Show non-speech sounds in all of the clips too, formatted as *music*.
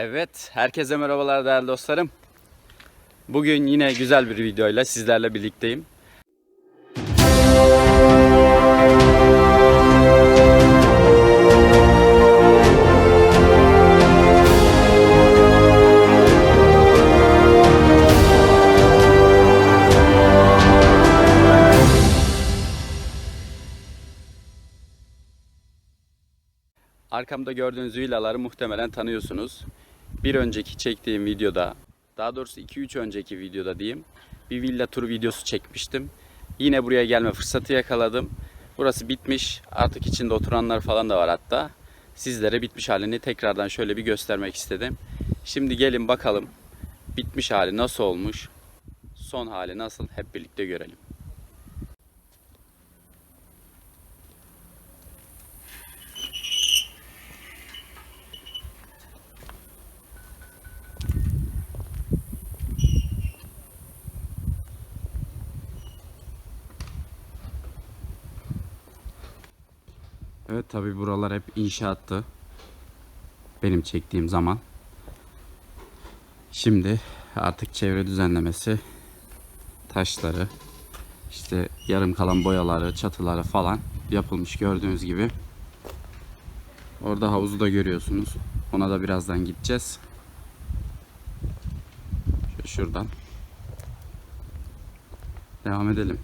Evet, herkese merhabalar değerli dostlarım. Bugün yine güzel bir videoyla sizlerle birlikteyim. Arkamda gördüğünüz villaları muhtemelen tanıyorsunuz. Bir önceki çektiğim videoda, daha doğrusu 2-3 önceki videoda diyeyim, bir villa tur videosu çekmiştim. Yine buraya gelme fırsatı yakaladım. Burası bitmiş. Artık içinde oturanlar falan da var hatta. Sizlere bitmiş halini tekrardan şöyle bir göstermek istedim. Şimdi gelin bakalım bitmiş hali nasıl olmuş, son hali nasıl hep birlikte görelim. Tabi buralar hep inşaattı. Benim çektiğim zaman. Şimdi artık çevre düzenlemesi taşları işte yarım kalan boyaları, çatıları falan yapılmış gördüğünüz gibi. Orada havuzu da görüyorsunuz. Ona da birazdan gideceğiz. Şuradan. Devam edelim.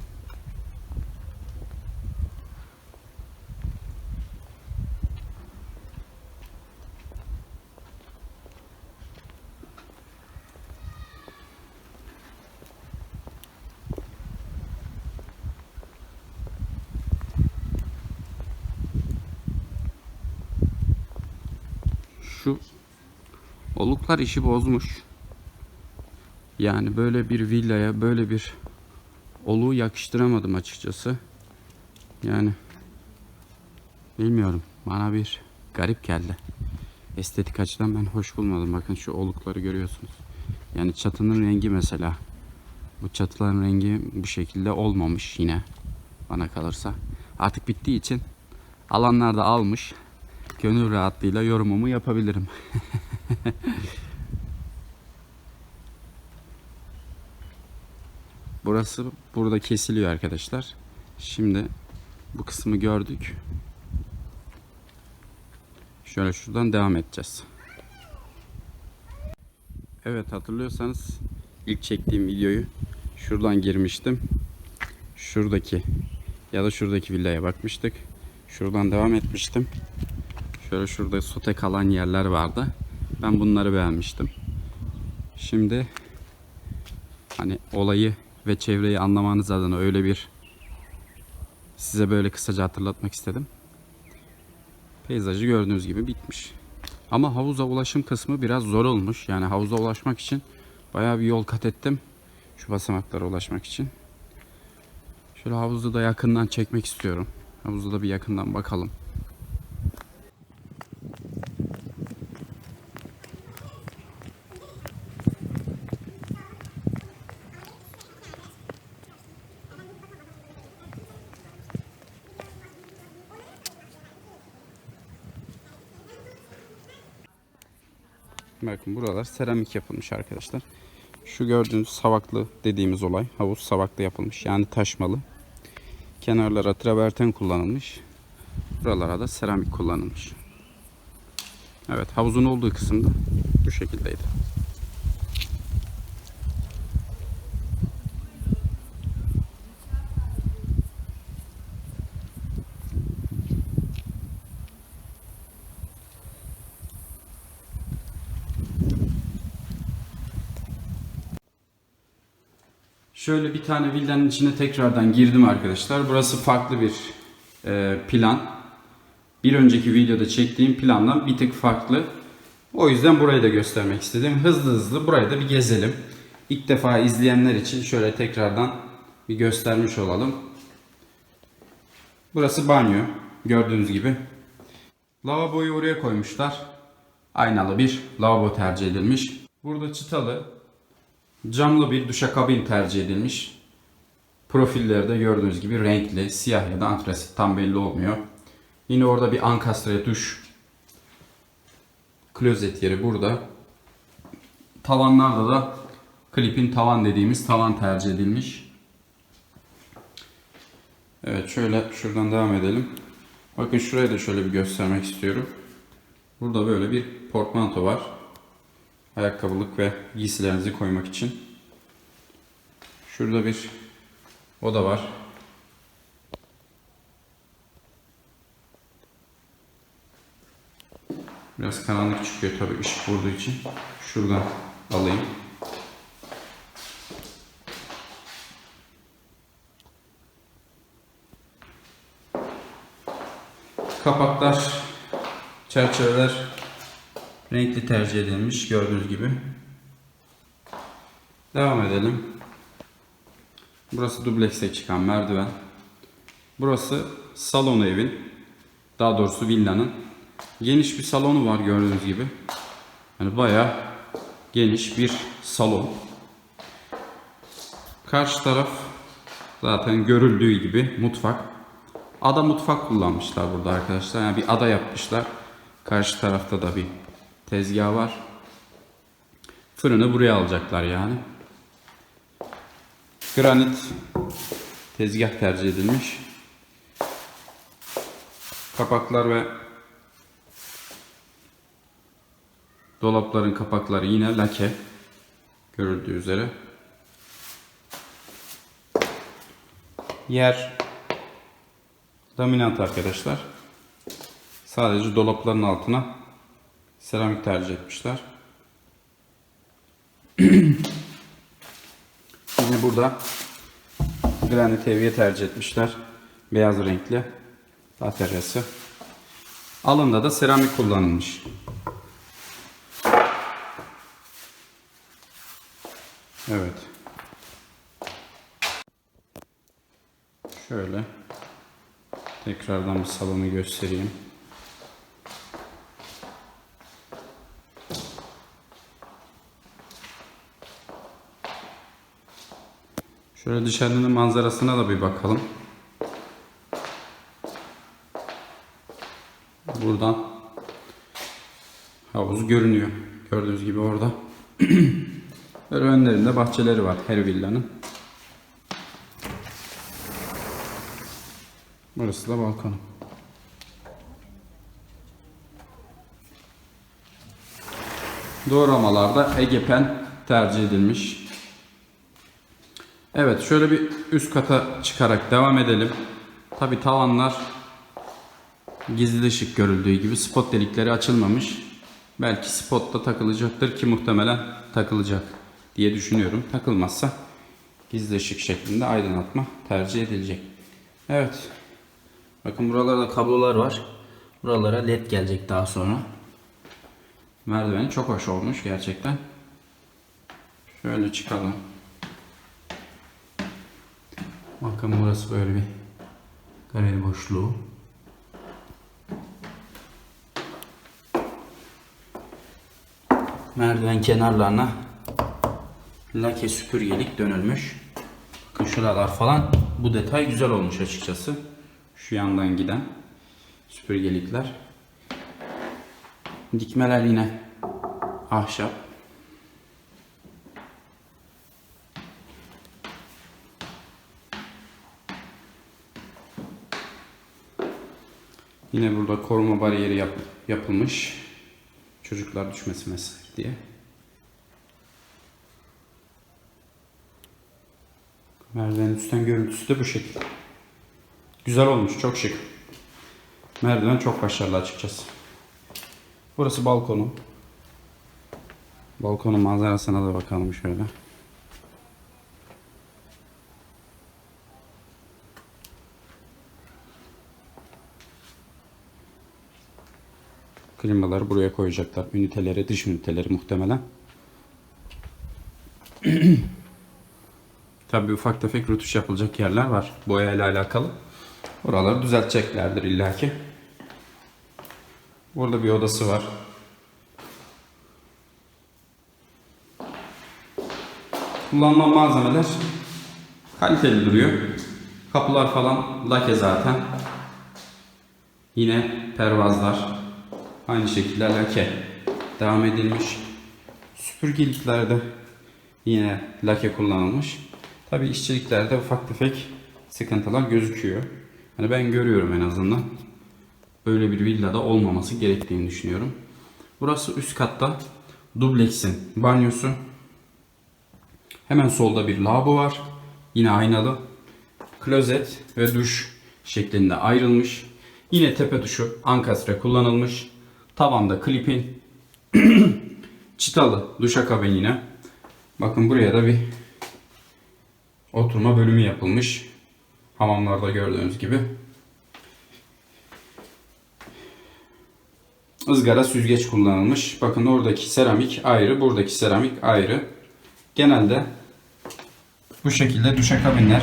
Şu oluklar işi bozmuş. Yani böyle bir villaya böyle bir oluğu yakıştıramadım açıkçası. Yani bilmiyorum bana bir garip geldi. Estetik açıdan ben hoş bulmadım. Bakın şu olukları görüyorsunuz. Yani çatının rengi mesela. Bu çatıların rengi bu şekilde olmamış yine bana kalırsa. Artık bittiği için alanlar da almış gönül rahatlığıyla yorumumu yapabilirim. *laughs* Burası burada kesiliyor arkadaşlar. Şimdi bu kısmı gördük. Şöyle şuradan devam edeceğiz. Evet hatırlıyorsanız ilk çektiğim videoyu şuradan girmiştim. Şuradaki ya da şuradaki villaya bakmıştık. Şuradan devam etmiştim. Şöyle şurada sote kalan yerler vardı. Ben bunları beğenmiştim. Şimdi hani olayı ve çevreyi anlamanız adına öyle bir size böyle kısaca hatırlatmak istedim. Peyzajı gördüğünüz gibi bitmiş. Ama havuza ulaşım kısmı biraz zor olmuş. Yani havuza ulaşmak için bayağı bir yol kat ettim. Şu basamaklara ulaşmak için. Şöyle havuzu da yakından çekmek istiyorum. Havuzu da bir yakından bakalım. Bakın buralar seramik yapılmış arkadaşlar. Şu gördüğünüz savaklı dediğimiz olay. Havuz savaklı yapılmış. Yani taşmalı. Kenarlara traverten kullanılmış. Buralara da seramik kullanılmış. Evet havuzun olduğu kısımda bu şekildeydi. Şöyle bir tane villanın içine tekrardan girdim arkadaşlar. Burası farklı bir e, plan. Bir önceki videoda çektiğim plandan bir tık farklı. O yüzden burayı da göstermek istedim. Hızlı hızlı burayı da bir gezelim. İlk defa izleyenler için şöyle tekrardan bir göstermiş olalım. Burası banyo. Gördüğünüz gibi. Lavaboyu oraya koymuşlar. Aynalı bir lavabo tercih edilmiş. Burada çıtalı Camlı bir duşakabin tercih edilmiş. Profillerde gördüğünüz gibi renkli, siyah ya da antrasit tam belli olmuyor. Yine orada bir ankastre duş klozet yeri burada. Tavanlarda da klipin tavan dediğimiz tavan tercih edilmiş. Evet şöyle şuradan devam edelim. Bakın şuraya da şöyle bir göstermek istiyorum. Burada böyle bir portmanto var. Ayakkabılık ve giysilerinizi koymak için. Şurada bir oda var. Biraz karanlık çıkıyor tabii ışık vurduğu için. Şuradan alayım. Kapaklar, çerçeveler renkli tercih edilmiş gördüğünüz gibi. Devam edelim. Burası dublekse çıkan merdiven. Burası salonu evin. Daha doğrusu villanın. Geniş bir salonu var gördüğünüz gibi. Yani bayağı geniş bir salon. Karşı taraf zaten görüldüğü gibi mutfak. Ada mutfak kullanmışlar burada arkadaşlar. Yani bir ada yapmışlar. Karşı tarafta da bir tezgah var. Fırını buraya alacaklar yani. Granit tezgah tercih edilmiş. Kapaklar ve dolapların kapakları yine lake. Görüldüğü üzere. Yer laminat arkadaşlar. Sadece dolapların altına seramik tercih etmişler. *clears throat* Yine burada granit evye tercih etmişler. Beyaz renkli bataryası. Alında da seramik kullanılmış. Evet. Şöyle tekrardan bir salonu göstereyim. Şöyle dışarının manzarasına da bir bakalım. Buradan havuz görünüyor. Gördüğünüz gibi orada. *clears throat* Böyle önlerinde bahçeleri var her villanın. Burası da balkonu. Doğramalarda Egepen tercih edilmiş. Evet şöyle bir üst kata çıkarak devam edelim. Tabi tavanlar gizli ışık görüldüğü gibi spot delikleri açılmamış. Belki spotta takılacaktır ki muhtemelen takılacak diye düşünüyorum. Takılmazsa gizli ışık şeklinde aydınlatma tercih edilecek. Evet. Bakın buralarda kablolar var. Buralara led gelecek daha sonra. Merdiveni çok hoş olmuş gerçekten. Şöyle çıkalım. Bakın burası böyle bir galeri boşluğu. Merdiven kenarlarına lake süpürgelik dönülmüş. Bakın şuralar falan bu detay güzel olmuş açıkçası. Şu yandan giden süpürgelikler. Dikmeler yine ahşap. Yine burada koruma bariyeri yap- yapılmış. Çocuklar düşmesin vesaire diye. Merdivenin üstten görüntüsü de bu şekilde. Güzel olmuş, çok şık. Merdiven çok başarılı açıkçası. Burası balkonu. Balkonun manzarasına da bakalım şöyle. Klimaları buraya koyacaklar. Üniteleri, dış üniteleri muhtemelen. *clears throat* Tabii ufak tefek rötuş yapılacak yerler var. Boya ile alakalı. Oraları düzelteceklerdir illaki. Burada bir odası var. Kullanılan malzemeler kaliteli duruyor. Kapılar falan lake zaten. Yine pervazlar aynı şekilde lake devam edilmiş. Süpürgeliklerde yine lake kullanılmış. Tabi işçiliklerde ufak tefek sıkıntılar gözüküyor. Hani ben görüyorum en azından. Böyle bir villada olmaması gerektiğini düşünüyorum. Burası üst katta dubleksin banyosu. Hemen solda bir lavabo var. Yine aynalı. Klozet ve duş şeklinde ayrılmış. Yine tepe duşu ankastre kullanılmış. Tavanda klipin. *clears throat* Çıtalı duşakabin yine. Bakın buraya da bir oturma bölümü yapılmış. Hamamlarda gördüğünüz gibi. ızgara süzgeç kullanılmış. Bakın oradaki seramik ayrı, buradaki seramik ayrı. Genelde bu şekilde duşakabinler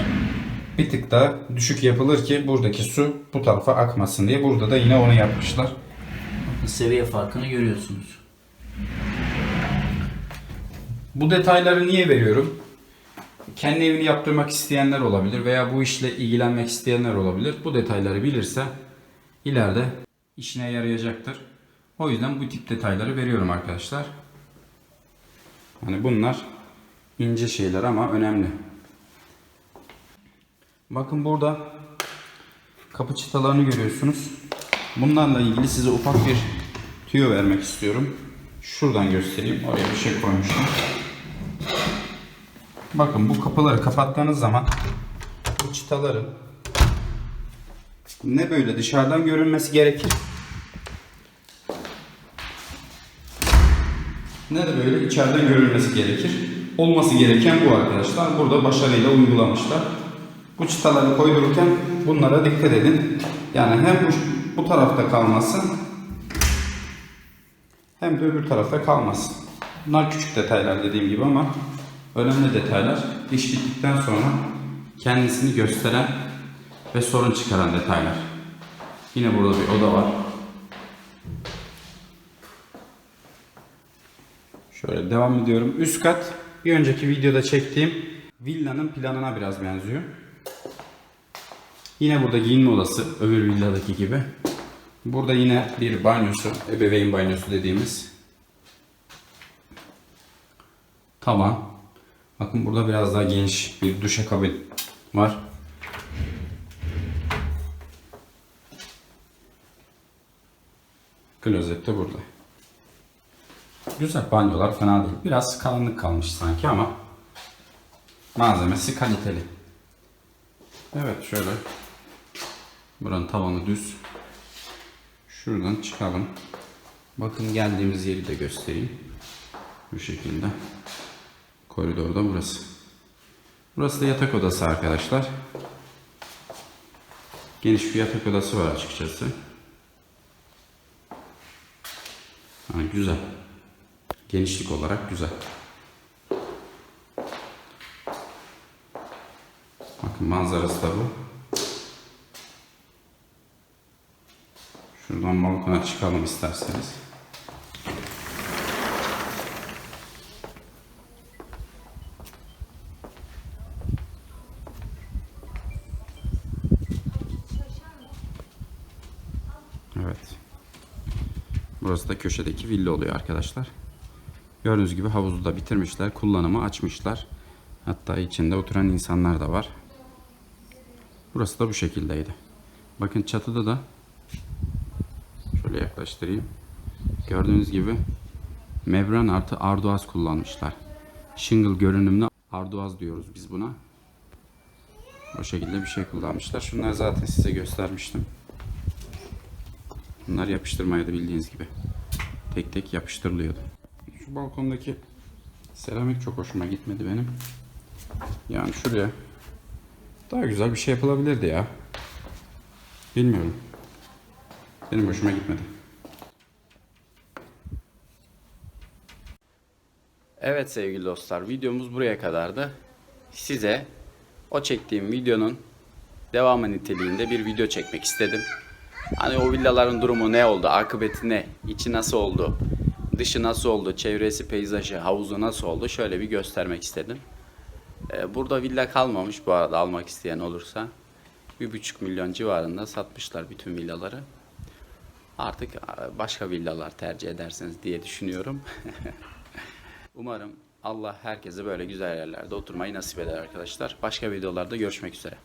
bir tık daha düşük yapılır ki buradaki su bu tarafa akmasın diye. Burada da yine onu yapmışlar. Seviye farkını görüyorsunuz. Bu detayları niye veriyorum? Kendi evini yaptırmak isteyenler olabilir veya bu işle ilgilenmek isteyenler olabilir. Bu detayları bilirse ileride işine yarayacaktır. O yüzden bu tip detayları veriyorum arkadaşlar. Hani bunlar ince şeyler ama önemli. Bakın burada kapı çıtalarını görüyorsunuz. Bunlarla ilgili size ufak bir tüyo vermek istiyorum. Şuradan göstereyim. Oraya bir şey koymuştum. Bakın bu kapıları kapattığınız zaman bu çıtaların ne böyle dışarıdan görünmesi gerekir ne de böyle içeriden görülmesi gerekir. Olması gereken bu arkadaşlar. Burada başarıyla uygulamışlar. Bu çıtaları koydururken bunlara dikkat edin. Yani hem bu, bu tarafta kalması hem de öbür tarafta kalmasın. Bunlar küçük detaylar dediğim gibi ama önemli detaylar. İş bittikten sonra kendisini gösteren ve sorun çıkaran detaylar. Yine burada bir oda var. Şöyle devam ediyorum. Üst kat bir önceki videoda çektiğim villanın planına biraz benziyor. Yine burada giyinme odası öbür villadaki gibi. Burada yine bir banyosu, ebeveyn banyosu dediğimiz tavan. Bakın burada biraz daha geniş bir duşakabin var. Klozet de burada. Güzel banyolar fena değil. Biraz karanlık kalmış sanki ama malzemesi kaliteli. Evet şöyle. Buranın tavanı düz. Şuradan çıkalım. Bakın geldiğimiz yeri de göstereyim. Bu şekilde. Koridorda burası. Burası da yatak odası arkadaşlar. Geniş bir yatak odası var açıkçası. Ha, güzel. Genişlik olarak güzel. Bakın manzarası da bu. Şuradan balkona çıkalım isterseniz. Evet. Burası da köşedeki villa oluyor arkadaşlar. Gördüğünüz gibi havuzu da bitirmişler. Kullanımı açmışlar. Hatta içinde oturan insanlar da var. Burası da bu şekildeydi. Bakın çatıda da yaklaştırayım. Gördüğünüz gibi membran artı arduaz kullanmışlar. Shingle görünümlü arduaz diyoruz biz buna. O şekilde bir şey kullanmışlar. Şunları zaten size göstermiştim. Bunlar yapıştırmaydı bildiğiniz gibi. Tek tek yapıştırılıyordu. Şu balkondaki seramik çok hoşuma gitmedi benim. Yani şuraya daha güzel bir şey yapılabilirdi ya. Bilmiyorum. Benim hoşuma gitmedi. Evet sevgili dostlar videomuz buraya kadardı. Size o çektiğim videonun devamı niteliğinde bir video çekmek istedim. Hani o villaların durumu ne oldu, akıbeti ne, içi nasıl oldu, dışı nasıl oldu, çevresi, peyzajı, havuzu nasıl oldu şöyle bir göstermek istedim. Ee, Burada villa kalmamış bu arada almak isteyen olursa. Bir buçuk milyon civarında satmışlar bütün villaları. Artık e, başka villalar tercih edersiniz diye düşünüyorum. *laughs* Umarım Allah herkese böyle güzel yerlerde oturmayı nasip eder arkadaşlar. Başka videolarda görüşmek üzere.